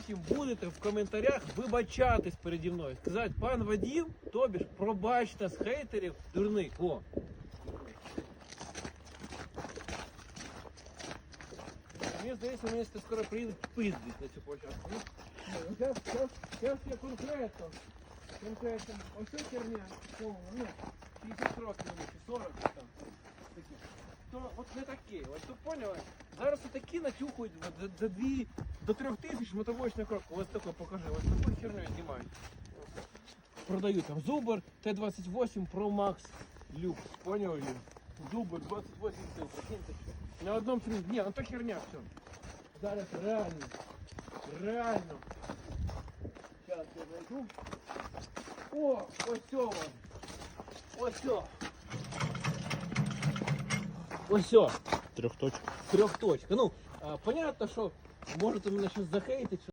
потім будете в коментарях вибачатись переді мною. Сказати, пан Вадім, тобі ж пробачте з хейтерів дурний. О. Мені здається, мені це скоро приїдуть пиздить на цю початку. Ну, зараз, зараз, зараз я конкретно. Конкретно. Ось ця херня. повна, Ну, 50 років мені, чи 40 там. Такі. То от не такі. Ось тут поняли? Зараз такі натюхують от за, за дві до трьох тисяч мотовочних кроків. Ось таке покажи, ось таку херню знімають. Продають там Зубр Т-28 Pro Max Люкс. Поняли? ли? Зубр 28 сил, прикиньте. На одному цьому. Ні, ну то херня все. Зараз реально. Реально. Зараз я знайду. О, ось цього. Ось цього. Ось цього. Трьохточка. Трьохточка. Ну, а, понятно, що можете мене щось захейтити,